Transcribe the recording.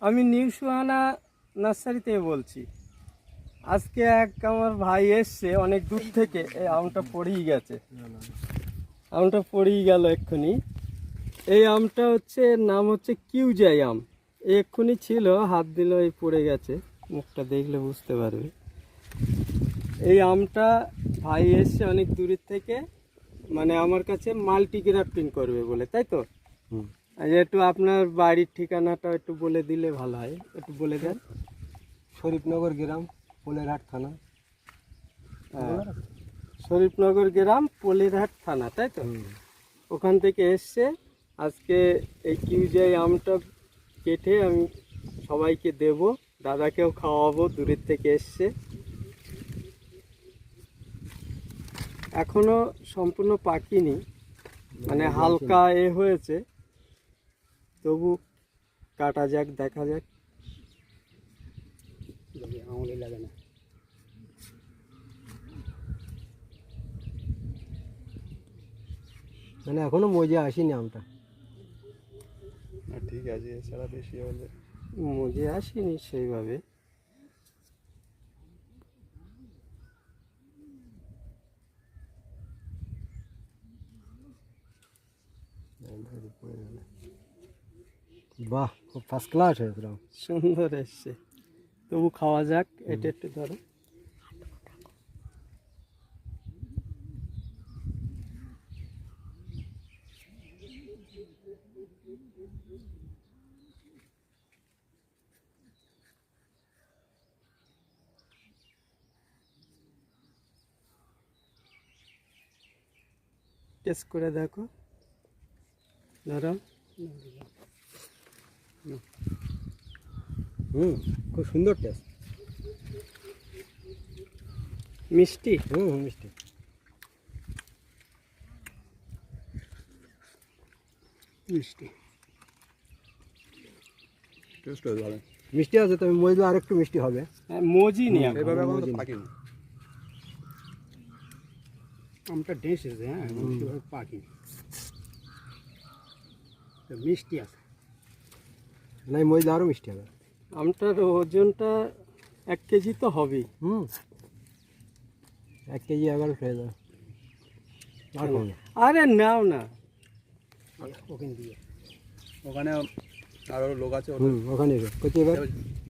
আমি new Suhana nursery থেকে বলছি। আজকে এক আমার ভাই এসছে, অনেক দূর থেকে। এই আমটা পড়েই গেছে। আমটা পড়েই গেল এক্ষুনি। এই আমটা হচ্ছে, নাম হচ্ছে কিউজাই আম। এক্ষুনি ছিল, হাত দিল, এই পড়ে গেছে। মুখটা দেখলে বুঝতে পারবে। এই আমটা ভাই এসছে অনেক দূরের থেকে। মানে আমার কাছে মাল্টি গ্রাফটিং করবে বলে, তাই তো? একটু আপনার বাড়ির ঠিকানাটা একটু বলে দিলে ভালো হয়। একটু বলে দেন। শরীফনগর গ্রাম পোলেরহাট থানা। হ্যাঁ। শরীফনগর গ্রাম পলিরহাট থানা তাই তো? ওখান থেকে এসছে আজকে এই কিউজাই আমটা কেটে আমি সবাইকে দেব। দাদাকেও খাওয়াবো দূরের থেকে এসছে। এখনও সম্পূর্ণ পাকিনি। মানে হালকা এ হয়েছে। তবু কাটা যাক দেখা যাক। আঙুলে লাগে না। মানে এখনও মজা আসেনি আমটা? ঠিক আছে এছাড়া বেশি হলে। মজে আসেনি সেইভাবে। বাহ খুব ফার্স্ট ক্লাস হয়েছিল সুন্দর এসছে। তবু খাওয়া যাক এটা একটু ধরো। টেস্ট করে দেখো। ধরো। হুম খুব সুন্দর টেস্ট মিষ্টি? হুম হুম মিষ্টি। মিষ্টি। টেস্ট ভালো মিষ্টি আছে তবে মজলে আরেকটু মিষ্টি হবে। হ্যাঁ, মজি নি এখন। এভাবে তো পাকিনি। আমটা ডেসেছে হ্যাঁ সেভাবে পাকিনি। মিষ্টি আছে। নাই মজলে আরও মিষ্টি হবে। আমটার ওজনটা এক কেজি তো হবেই। হুম। এক কেজি আবার খেয়ে দাও আর আরে নাও না। ওখানে দিয়ে ওখানে আরও লোক আছে হুম ওখানে কোথায় এবার?